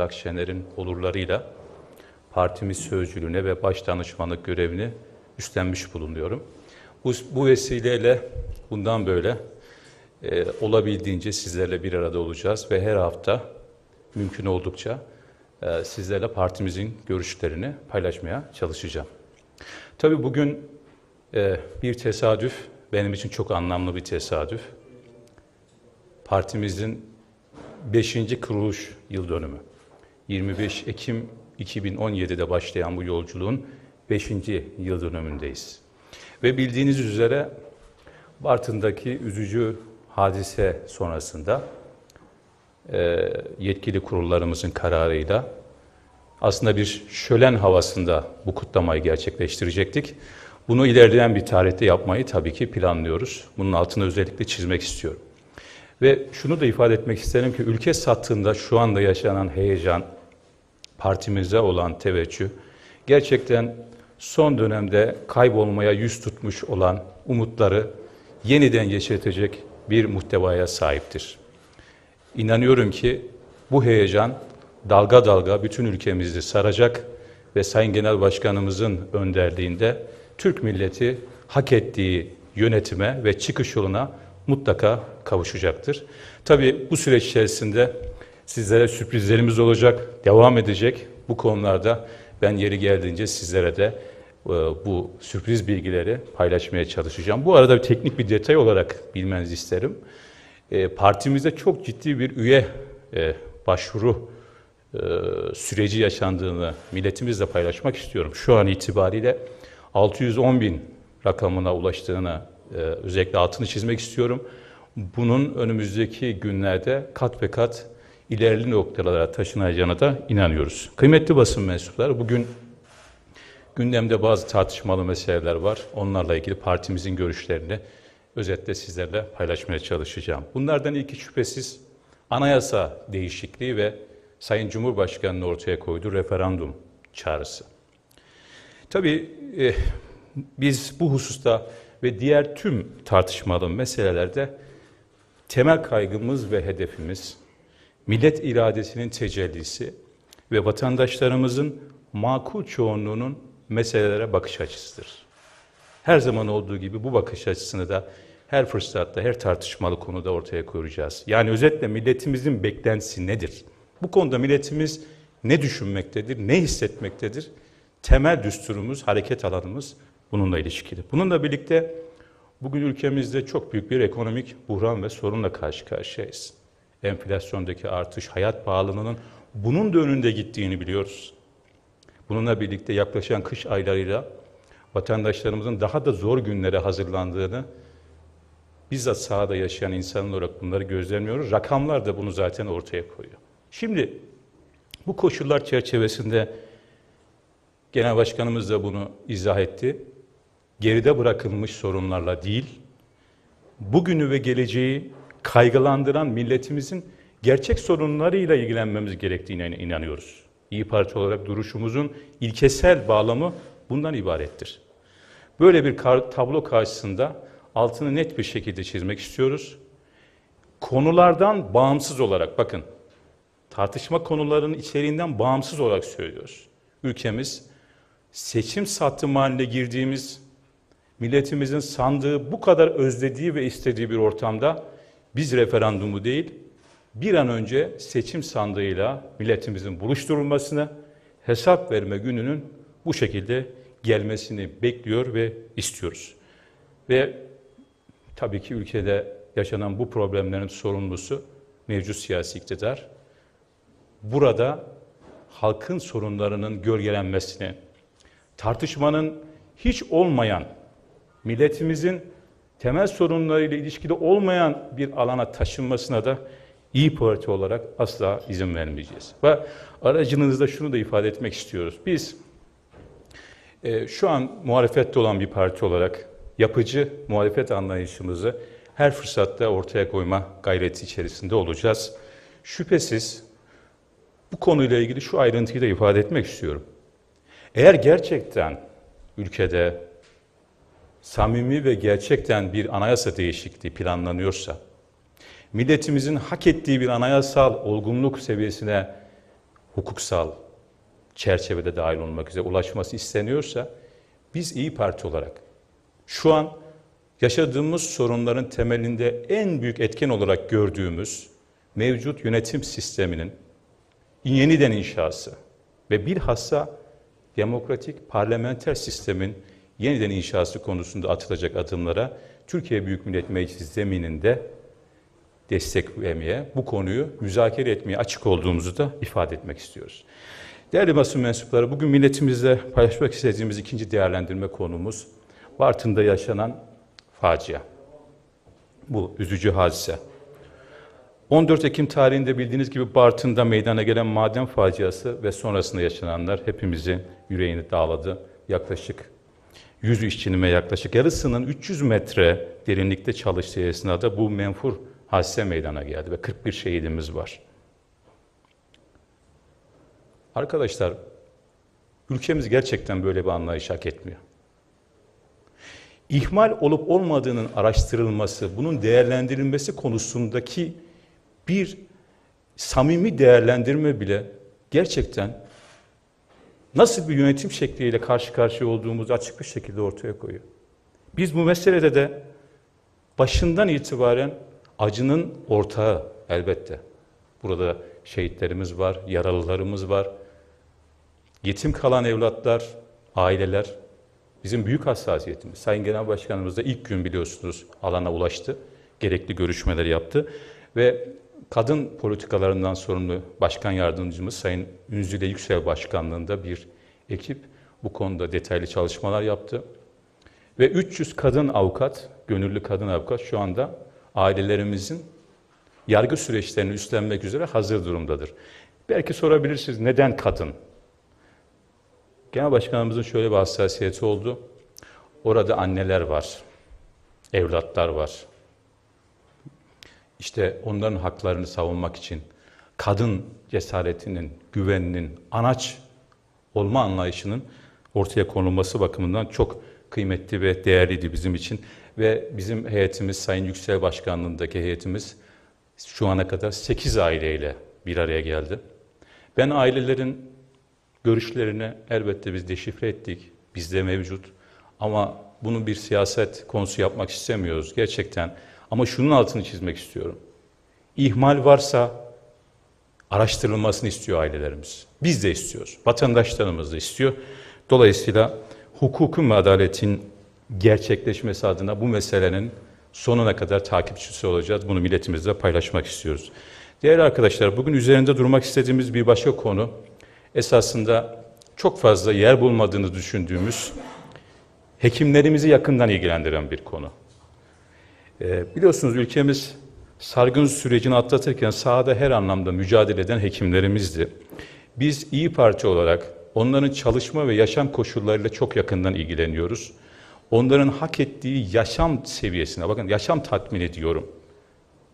Akşener'in olurlarıyla partimiz sözcülüğüne ve baş danışmanlık görevini üstlenmiş bulunuyorum. Bu, bu vesileyle bundan böyle e, olabildiğince sizlerle bir arada olacağız ve her hafta mümkün oldukça e, sizlerle partimizin görüşlerini paylaşmaya çalışacağım. Tabii bugün e, bir tesadüf, benim için çok anlamlı bir tesadüf. Partimizin 5. kuruluş yıl dönümü. 25 Ekim 2017'de başlayan bu yolculuğun 5. yıl dönümündeyiz. Ve bildiğiniz üzere Bartın'daki üzücü hadise sonrasında e, yetkili kurullarımızın kararıyla aslında bir şölen havasında bu kutlamayı gerçekleştirecektik. Bunu ilerleyen bir tarihte yapmayı tabii ki planlıyoruz. Bunun altını özellikle çizmek istiyorum. Ve şunu da ifade etmek isterim ki ülke sattığında şu anda yaşanan heyecan, partimize olan teveccüh, gerçekten son dönemde kaybolmaya yüz tutmuş olan umutları yeniden yeşertecek bir muhtevaya sahiptir. İnanıyorum ki bu heyecan dalga dalga bütün ülkemizi saracak ve Sayın Genel Başkanımızın önderliğinde Türk milleti hak ettiği yönetime ve çıkış yoluna mutlaka kavuşacaktır. Tabii bu süreç içerisinde sizlere sürprizlerimiz olacak, devam edecek. Bu konularda ben yeri geldiğince sizlere de e, bu sürpriz bilgileri paylaşmaya çalışacağım. Bu arada bir teknik bir detay olarak bilmenizi isterim. E, Partimizde çok ciddi bir üye e, başvuru süreci yaşandığını milletimizle paylaşmak istiyorum. Şu an itibariyle 610 bin rakamına ulaştığını özellikle altını çizmek istiyorum. Bunun önümüzdeki günlerde kat ve kat ilerli noktalara taşınacağına da inanıyoruz. Kıymetli basın mensupları bugün gündemde bazı tartışmalı meseleler var. Onlarla ilgili partimizin görüşlerini özetle sizlerle paylaşmaya çalışacağım. Bunlardan ilki şüphesiz anayasa değişikliği ve Sayın Cumhurbaşkanı'nın ortaya koyduğu referandum çağrısı. Tabii e, biz bu hususta ve diğer tüm tartışmalı meselelerde temel kaygımız ve hedefimiz millet iradesinin tecellisi ve vatandaşlarımızın makul çoğunluğunun meselelere bakış açısıdır. Her zaman olduğu gibi bu bakış açısını da her fırsatta, her tartışmalı konuda ortaya koyacağız. Yani özetle milletimizin beklentisi nedir? Bu konuda milletimiz ne düşünmektedir, ne hissetmektedir? Temel düsturumuz, hareket alanımız bununla ilişkili. Bununla birlikte bugün ülkemizde çok büyük bir ekonomik buhran ve sorunla karşı karşıyayız. Enflasyondaki artış, hayat pahalılığının bunun da önünde gittiğini biliyoruz. Bununla birlikte yaklaşan kış aylarıyla vatandaşlarımızın daha da zor günlere hazırlandığını bizzat sahada yaşayan insan olarak bunları gözlemliyoruz. Rakamlar da bunu zaten ortaya koyuyor. Şimdi bu koşullar çerçevesinde Genel Başkanımız da bunu izah etti. Geride bırakılmış sorunlarla değil, bugünü ve geleceği kaygılandıran milletimizin gerçek sorunlarıyla ilgilenmemiz gerektiğine inanıyoruz. İyi Parti olarak duruşumuzun ilkesel bağlamı bundan ibarettir. Böyle bir tablo karşısında altını net bir şekilde çizmek istiyoruz. Konulardan bağımsız olarak bakın tartışma konularının içeriğinden bağımsız olarak söylüyoruz. Ülkemiz seçim sattım haline girdiğimiz milletimizin sandığı bu kadar özlediği ve istediği bir ortamda biz referandumu değil bir an önce seçim sandığıyla milletimizin buluşturulmasını hesap verme gününün bu şekilde gelmesini bekliyor ve istiyoruz. Ve tabii ki ülkede yaşanan bu problemlerin sorumlusu mevcut siyasi iktidar. Burada halkın sorunlarının gölgelenmesini, tartışmanın hiç olmayan, milletimizin temel sorunlarıyla ilişkili olmayan bir alana taşınmasına da İyi Parti olarak asla izin vermeyeceğiz. Ve aracınızda şunu da ifade etmek istiyoruz. Biz e, şu an muhalefette olan bir parti olarak yapıcı muhalefet anlayışımızı her fırsatta ortaya koyma gayreti içerisinde olacağız. Şüphesiz bu konuyla ilgili şu ayrıntıyı da ifade etmek istiyorum. Eğer gerçekten ülkede samimi ve gerçekten bir anayasa değişikliği planlanıyorsa, milletimizin hak ettiği bir anayasal olgunluk seviyesine hukuksal çerçevede dahil olmak üzere ulaşması isteniyorsa biz İyi Parti olarak şu an yaşadığımız sorunların temelinde en büyük etken olarak gördüğümüz mevcut yönetim sisteminin yeniden inşası ve bilhassa demokratik parlamenter sistemin yeniden inşası konusunda atılacak adımlara Türkiye Büyük Millet Meclisi zemininde destek vermeye, bu konuyu müzakere etmeye açık olduğumuzu da ifade etmek istiyoruz. Değerli basın mensupları, bugün milletimizle paylaşmak istediğimiz ikinci değerlendirme konumuz Bartın'da yaşanan facia. Bu üzücü hadise. 14 Ekim tarihinde bildiğiniz gibi Bartın'da meydana gelen maden faciası ve sonrasında yaşananlar hepimizin yüreğini dağladı. Yaklaşık 100 işçinin ve yaklaşık yarısının 300 metre derinlikte çalıştığı esnada bu menfur hadise meydana geldi ve 41 şehidimiz var. Arkadaşlar, ülkemiz gerçekten böyle bir anlayış hak etmiyor. İhmal olup olmadığının araştırılması, bunun değerlendirilmesi konusundaki bir samimi değerlendirme bile gerçekten nasıl bir yönetim şekliyle karşı karşıya olduğumuzu açık bir şekilde ortaya koyuyor. Biz bu meselede de başından itibaren acının ortağı elbette. Burada şehitlerimiz var, yaralılarımız var. Yetim kalan evlatlar, aileler bizim büyük hassasiyetimiz. Sayın Genel Başkanımız da ilk gün biliyorsunuz alana ulaştı. Gerekli görüşmeler yaptı ve kadın politikalarından sorumlu başkan yardımcımız Sayın Ünzüle Yüksel Başkanlığında bir ekip bu konuda detaylı çalışmalar yaptı. Ve 300 kadın avukat, gönüllü kadın avukat şu anda ailelerimizin yargı süreçlerini üstlenmek üzere hazır durumdadır. Belki sorabilirsiniz neden kadın? Genel Başkanımızın şöyle bir hassasiyeti oldu. Orada anneler var, evlatlar var. İşte onların haklarını savunmak için kadın cesaretinin, güveninin, anaç olma anlayışının ortaya konulması bakımından çok kıymetli ve değerliydi bizim için. Ve bizim heyetimiz, Sayın Yüksel Başkanlığındaki heyetimiz şu ana kadar 8 aileyle bir araya geldi. Ben ailelerin görüşlerini elbette biz deşifre ettik, bizde mevcut. Ama bunu bir siyaset konusu yapmak istemiyoruz gerçekten. Ama şunun altını çizmek istiyorum. İhmal varsa araştırılmasını istiyor ailelerimiz. Biz de istiyoruz. Vatandaşlarımız da istiyor. Dolayısıyla hukukun ve adaletin gerçekleşmesi adına bu meselenin sonuna kadar takipçisi olacağız. Bunu milletimizle paylaşmak istiyoruz. Değerli arkadaşlar, bugün üzerinde durmak istediğimiz bir başka konu esasında çok fazla yer bulmadığını düşündüğümüz hekimlerimizi yakından ilgilendiren bir konu. Ee, biliyorsunuz ülkemiz sargın sürecini atlatırken sahada her anlamda mücadele eden hekimlerimizdi. Biz İyi Parti olarak onların çalışma ve yaşam koşullarıyla çok yakından ilgileniyoruz. Onların hak ettiği yaşam seviyesine, bakın yaşam tatmin ediyorum.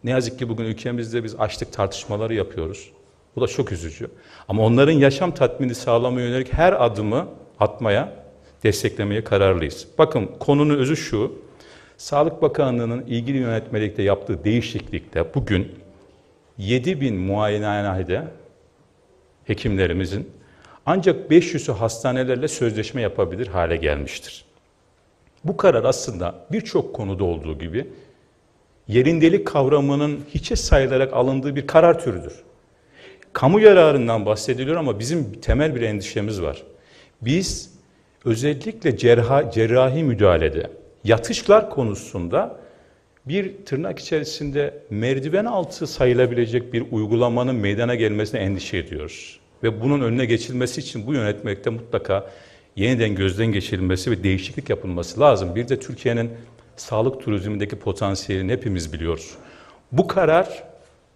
Ne yazık ki bugün ülkemizde biz açlık tartışmaları yapıyoruz. Bu da çok üzücü. Ama onların yaşam tatmini sağlamaya yönelik her adımı atmaya, desteklemeye kararlıyız. Bakın konunun özü şu. Sağlık Bakanlığı'nın ilgili yönetmelikte yaptığı değişiklikte bugün 7 bin muayenehanede hekimlerimizin ancak 500'ü hastanelerle sözleşme yapabilir hale gelmiştir. Bu karar aslında birçok konuda olduğu gibi yerindelik kavramının hiçe sayılarak alındığı bir karar türüdür. Kamu yararından bahsediliyor ama bizim temel bir endişemiz var. Biz özellikle cerrah, cerrahi müdahalede, yatışlar konusunda bir tırnak içerisinde merdiven altı sayılabilecek bir uygulamanın meydana gelmesine endişe ediyoruz. Ve bunun önüne geçilmesi için bu yönetmekte mutlaka yeniden gözden geçirilmesi ve değişiklik yapılması lazım. Bir de Türkiye'nin sağlık turizmindeki potansiyelini hepimiz biliyoruz. Bu karar,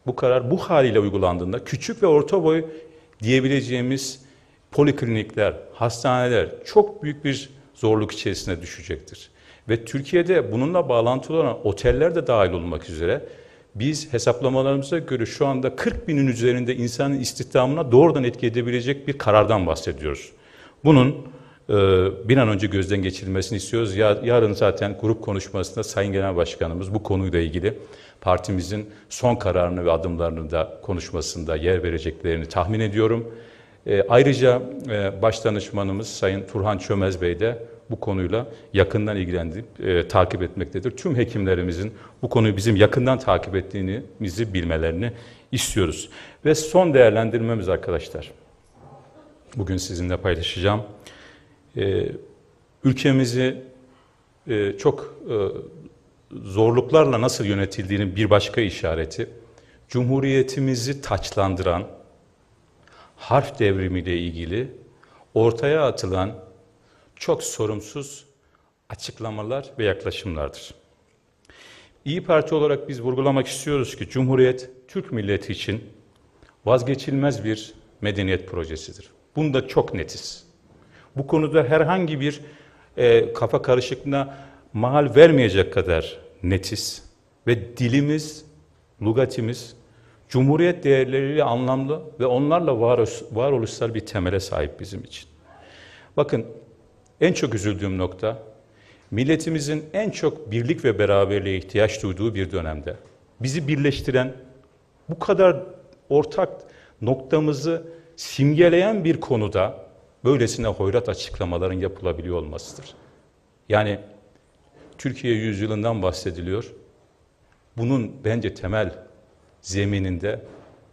bu karar bu haliyle uygulandığında küçük ve orta boy diyebileceğimiz poliklinikler, hastaneler çok büyük bir zorluk içerisine düşecektir. Ve Türkiye'de bununla bağlantılı olan oteller de dahil olmak üzere biz hesaplamalarımıza göre şu anda 40 binin üzerinde insanın istihdamına doğrudan etki edebilecek bir karardan bahsediyoruz. Bunun e, bir an önce gözden geçirilmesini istiyoruz. Yarın zaten grup konuşmasında Sayın Genel Başkanımız bu konuyla ilgili partimizin son kararını ve adımlarını da konuşmasında yer vereceklerini tahmin ediyorum. E, ayrıca e, baş danışmanımız Sayın Turhan Çömez Bey de bu konuyla yakından ilgilenip e, takip etmektedir. Tüm hekimlerimizin bu konuyu bizim yakından takip ettiğimizi bilmelerini istiyoruz. Ve son değerlendirmemiz arkadaşlar. Bugün sizinle paylaşacağım. E, ülkemizi e, çok e, zorluklarla nasıl yönetildiğinin bir başka işareti, Cumhuriyetimizi taçlandıran harf devrimiyle ilgili ortaya atılan çok sorumsuz açıklamalar ve yaklaşımlardır. İyi Parti olarak biz vurgulamak istiyoruz ki Cumhuriyet Türk milleti için vazgeçilmez bir medeniyet projesidir. Bunda çok netiz. Bu konuda herhangi bir e, kafa karışıklığına mahal vermeyecek kadar netiz ve dilimiz, lugatimiz Cumhuriyet değerleriyle anlamlı ve onlarla varoluş, varoluşsal bir temele sahip bizim için. Bakın en çok üzüldüğüm nokta milletimizin en çok birlik ve beraberliğe ihtiyaç duyduğu bir dönemde bizi birleştiren bu kadar ortak noktamızı simgeleyen bir konuda böylesine hoyrat açıklamaların yapılabiliyor olmasıdır. Yani Türkiye yüzyılından bahsediliyor. Bunun bence temel zemininde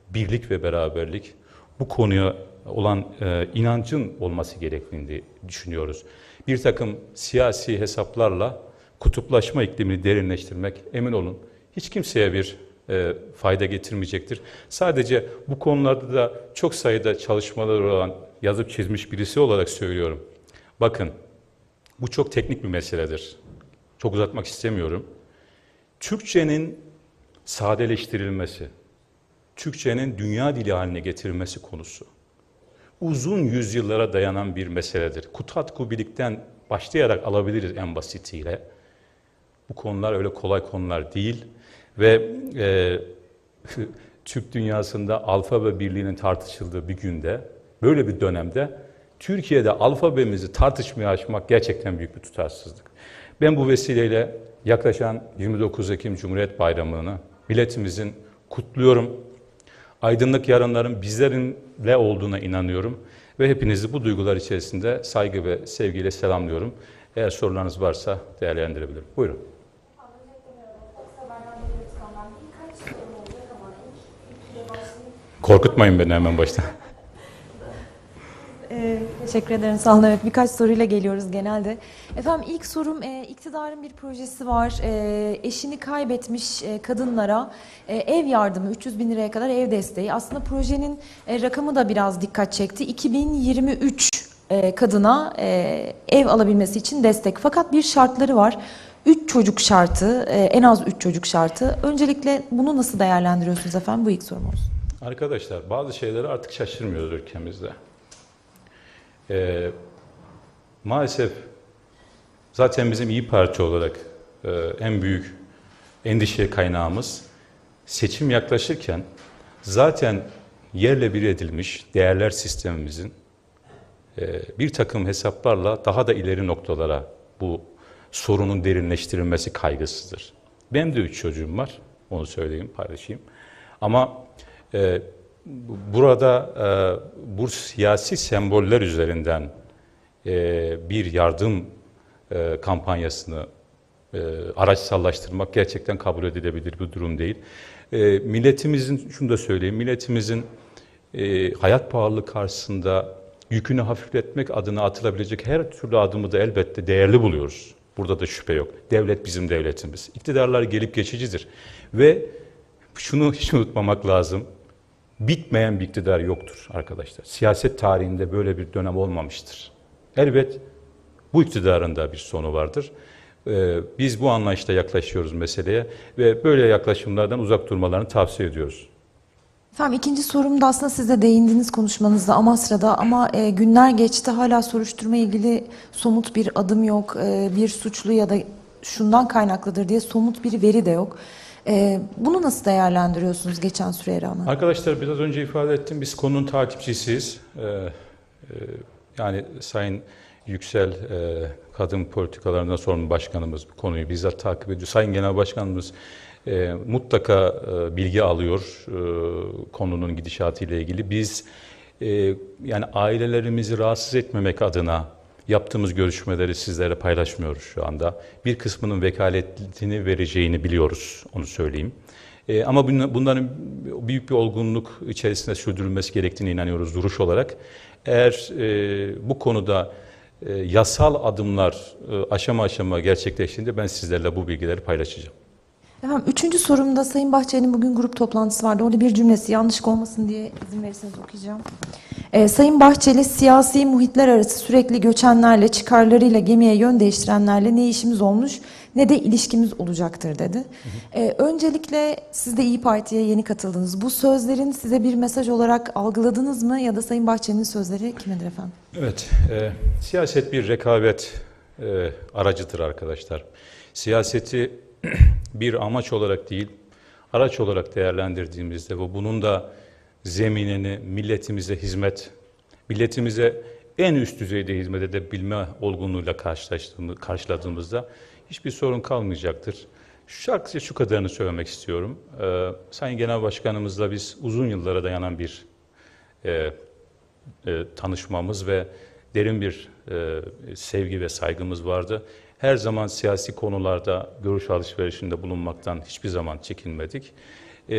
birlik ve beraberlik bu konuya olan e, inancın olması gerektiğini düşünüyoruz. Bir takım siyasi hesaplarla kutuplaşma iklimini derinleştirmek emin olun hiç kimseye bir e, fayda getirmeyecektir. Sadece bu konularda da çok sayıda çalışmalar olan yazıp çizmiş birisi olarak söylüyorum. Bakın bu çok teknik bir meseledir. Çok uzatmak istemiyorum. Türkçenin sadeleştirilmesi, Türkçenin dünya dili haline getirilmesi konusu uzun yüzyıllara dayanan bir meseledir. Kutat kubilikten başlayarak alabiliriz en basitiyle. Bu konular öyle kolay konular değil ve e, Türk dünyasında alfabe birliğinin tartışıldığı bir günde, böyle bir dönemde Türkiye'de alfabemizi tartışmaya açmak gerçekten büyük bir tutarsızlık. Ben bu vesileyle yaklaşan 29 Ekim Cumhuriyet Bayramı'nı milletimizin kutluyorum. Aydınlık yarınların bizlerinle olduğuna inanıyorum ve hepinizi bu duygular içerisinde saygı ve sevgiyle selamlıyorum. Eğer sorularınız varsa değerlendirebilirim. Buyurun. Korkutmayın beni hemen baştan. Teşekkür ederim. Sağ olun. Evet, birkaç soruyla geliyoruz genelde. Efendim ilk sorum e, iktidarın bir projesi var. E, eşini kaybetmiş e, kadınlara e, ev yardımı 300 bin liraya kadar ev desteği. Aslında projenin e, rakamı da biraz dikkat çekti. 2023 e, kadına e, ev alabilmesi için destek. Fakat bir şartları var. 3 çocuk şartı, e, en az 3 çocuk şartı. Öncelikle bunu nasıl değerlendiriyorsunuz efendim? Bu ilk sorum olsun. Arkadaşlar bazı şeyleri artık şaşırmıyoruz ülkemizde. Ee, maalesef zaten bizim iyi Parti olarak e, en büyük endişe kaynağımız seçim yaklaşırken zaten yerle bir edilmiş değerler sistemimizin e, bir takım hesaplarla daha da ileri noktalara bu sorunun derinleştirilmesi kaygısıdır. Benim de üç çocuğum var, onu söyleyeyim, paylaşayım. Ama e, burada e, bu siyasi semboller üzerinden e, bir yardım e, kampanyasını e, araçsallaştırmak gerçekten kabul edilebilir bir durum değil. E, milletimizin, şunu da söyleyeyim, milletimizin e, hayat pahalılığı karşısında yükünü hafifletmek adına atılabilecek her türlü adımı da elbette değerli buluyoruz. Burada da şüphe yok. Devlet bizim devletimiz. İktidarlar gelip geçicidir. Ve şunu hiç unutmamak lazım. Bitmeyen bir iktidar yoktur arkadaşlar. Siyaset tarihinde böyle bir dönem olmamıştır. Elbet bu iktidarın da bir sonu vardır. Ee, biz bu anlayışla yaklaşıyoruz meseleye ve böyle yaklaşımlardan uzak durmalarını tavsiye ediyoruz. Efendim ikinci sorum da aslında siz de değindiğiniz konuşmanızda Amasra'da ama e, günler geçti hala soruşturma ilgili somut bir adım yok. E, bir suçlu ya da şundan kaynaklıdır diye somut bir veri de yok. E, bunu nasıl değerlendiriyorsunuz geçen süreye rağmen? Arkadaşlar biraz önce ifade ettim biz konunun takipçisiyiz. Ee, e, yani Sayın Yüksel e, Kadın Politikalarından sorumlu başkanımız bu konuyu bizzat takip ediyor. Sayın Genel Başkanımız e, mutlaka e, bilgi alıyor e, konunun gidişatı ile ilgili. Biz e, yani ailelerimizi rahatsız etmemek adına yaptığımız görüşmeleri sizlere paylaşmıyoruz şu anda. Bir kısmının vekaletini vereceğini biliyoruz, onu söyleyeyim. E, ama bun- bunların büyük bir olgunluk içerisinde sürdürülmesi gerektiğine inanıyoruz duruş olarak. Eğer e, bu konuda e, yasal adımlar e, aşama aşama gerçekleştiğinde ben sizlerle bu bilgileri paylaşacağım. Efendim üçüncü sorumda Sayın Bahçeli'nin bugün grup toplantısı vardı. Orada bir cümlesi yanlış olmasın diye izin verirseniz okuyacağım. Ee, Sayın Bahçeli siyasi muhitler arası sürekli göçenlerle, çıkarlarıyla gemiye yön değiştirenlerle ne işimiz olmuş ne de ilişkimiz olacaktır dedi. Ee, öncelikle siz de İyi Parti'ye yeni katıldınız. Bu sözlerin size bir mesaj olarak algıladınız mı ya da Sayın Bahçeli'nin sözleri kimidir efendim? Evet, e, siyaset bir rekabet e, aracıdır arkadaşlar. Siyaseti bir amaç olarak değil, araç olarak değerlendirdiğimizde ve bunun da zeminini milletimize hizmet, milletimize en üst düzeyde hizmet edebilme olgunluğuyla karşıladığımızda hiçbir sorun kalmayacaktır. Şarkıca şu kadarını söylemek istiyorum. E, Sayın Genel Başkanımızla biz uzun yıllara dayanan bir e, e, tanışmamız ve derin bir e, sevgi ve saygımız vardı. Her zaman siyasi konularda görüş alışverişinde bulunmaktan hiçbir zaman çekinmedik. E,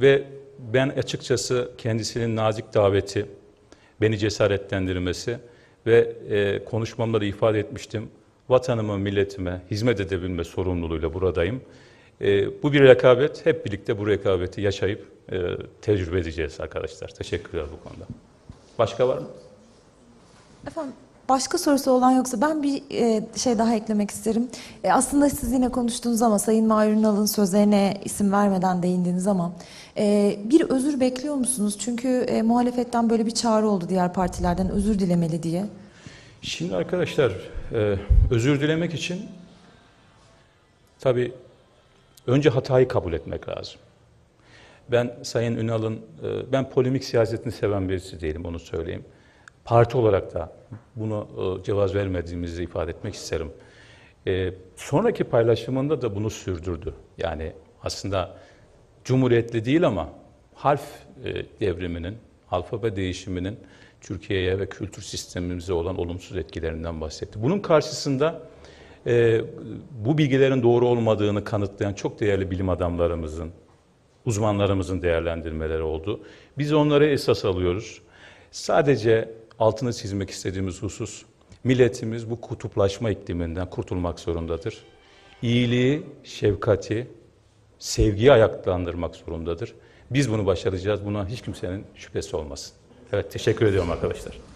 ve ben açıkçası kendisinin nazik daveti, beni cesaretlendirmesi ve e, konuşmamda da ifade etmiştim. Vatanıma, milletime hizmet edebilme sorumluluğuyla buradayım. E, bu bir rekabet. Hep birlikte bu rekabeti yaşayıp e, tecrübe edeceğiz arkadaşlar. Teşekkürler bu konuda. Başka var mı? Efendim başka sorusu olan yoksa ben bir e, şey daha eklemek isterim. E, aslında siz yine konuştunuz ama Sayın Mahir Ünal'ın sözlerine isim vermeden değindiniz ama e, bir özür bekliyor musunuz? Çünkü e, muhalefetten böyle bir çağrı oldu diğer partilerden özür dilemeli diye. Şimdi arkadaşlar e, özür dilemek için tabii önce hatayı kabul etmek lazım. Ben Sayın Ünal'ın, e, ben polemik siyasetini seven birisi değilim onu söyleyeyim. Parti olarak da bunu e, cevaz vermediğimizi ifade etmek isterim. E, sonraki paylaşımında da bunu sürdürdü. Yani aslında cumhuriyetli değil ama harf e, devriminin, alfabe değişiminin Türkiye'ye ve kültür sistemimize olan olumsuz etkilerinden bahsetti. Bunun karşısında bu bilgilerin doğru olmadığını kanıtlayan çok değerli bilim adamlarımızın, uzmanlarımızın değerlendirmeleri oldu. Biz onları esas alıyoruz. Sadece altını çizmek istediğimiz husus, milletimiz bu kutuplaşma ikliminden kurtulmak zorundadır. İyiliği, şefkati, sevgiyi ayaklandırmak zorundadır. Biz bunu başaracağız. Buna hiç kimsenin şüphesi olmasın. Evet, teşekkür ediyorum arkadaşlar.